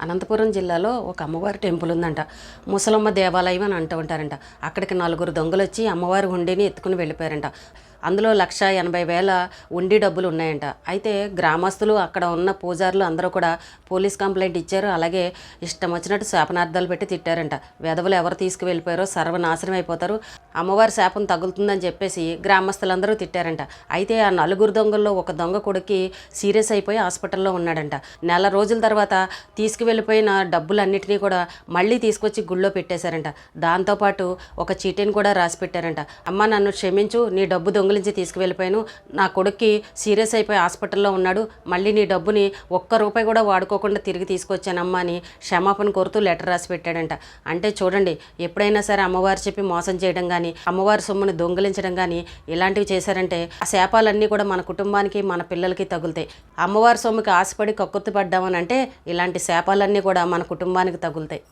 అనంతపురం జిల్లాలో ఒక అమ్మవారి టెంపుల్ ఉందంట. ముసలమ్మ దేవాలయం అని అంటూ ఉంటారంట. అక్కడికి నలుగురు దొంగలు వచ్చి అమ్మవారి హుండీని ఎత్తుకుని వెళ్ళిపోయారంట. అందులో లక్ష ఎనభై వేల ఉండి డబ్బులు ఉన్నాయంట. అయితే గ్రామస్తులు అక్కడ ఉన్న పూజారులు అందరూ కూడా పోలీస్ కంప్లైంట్ ఇచ్చారు. అలాగే ఇష్టం వచ్చినట్టు శాపనార్థాలు పెట్టి తిట్టారంట. వెధవులు ఎవరు తీసుకువెళ్ళిపోయారో సర్వనాశనం అయిపోతారు. అమ్మవారి శాపం తగులుతుందని చెప్పేసి గ్రామస్తులందరూ తిట్టారంట. అయితే ఆ నలుగురు దొంగల్లో ఒక దొంగ కొడుక్కి సీరియస్ అయిపోయి హాస్పిటల్లో ఉన్నాడంట. నెల రోజుల తర్వాత తీసుకువెళ్ళిపోయిన డబ్బులన్నిటినీ కూడా మళ్ళీ తీసుకొచ్చి గుళ్ళో పెట్టేశారంట. దాంతోపాటు ఒక చీటీని కూడా రాసి పెట్టారంట. అమ్మ నన్ను క్షమించు. నీ డబ్బు దొంగ దొంగిలించి తీసుకువెళ్ళిపోయాను. నా కొడుక్కి సీరియస్ అయిపోయి హాస్పిటల్లో ఉన్నాడు. మళ్ళీ నీ డబ్బుని ఒక్క రూపాయి కూడా వాడుకోకుండా తిరిగి తీసుకొచ్చానమ్మా అని క్షమాపణ కోరుతూ లెటర్ రాసి పెట్టాడంట. అంటే చూడండి ఎప్పుడైనా సరే అమ్మవారు చెప్పి మోసం చేయడం కానీ అమ్మవారి సొమ్ముని దొంగిలించడం కానీ ఇలాంటివి చేశారంటే ఆ శాపాలన్నీ కూడా మన కుటుంబానికి మన పిల్లలకి తగులుతాయి. అమ్మవారి సొమ్ముకి ఆశపడి కక్కుర్తి పడ్డామని అంటే ఇలాంటి శాపాలన్నీ కూడా మన కుటుంబానికి తగులుతాయి.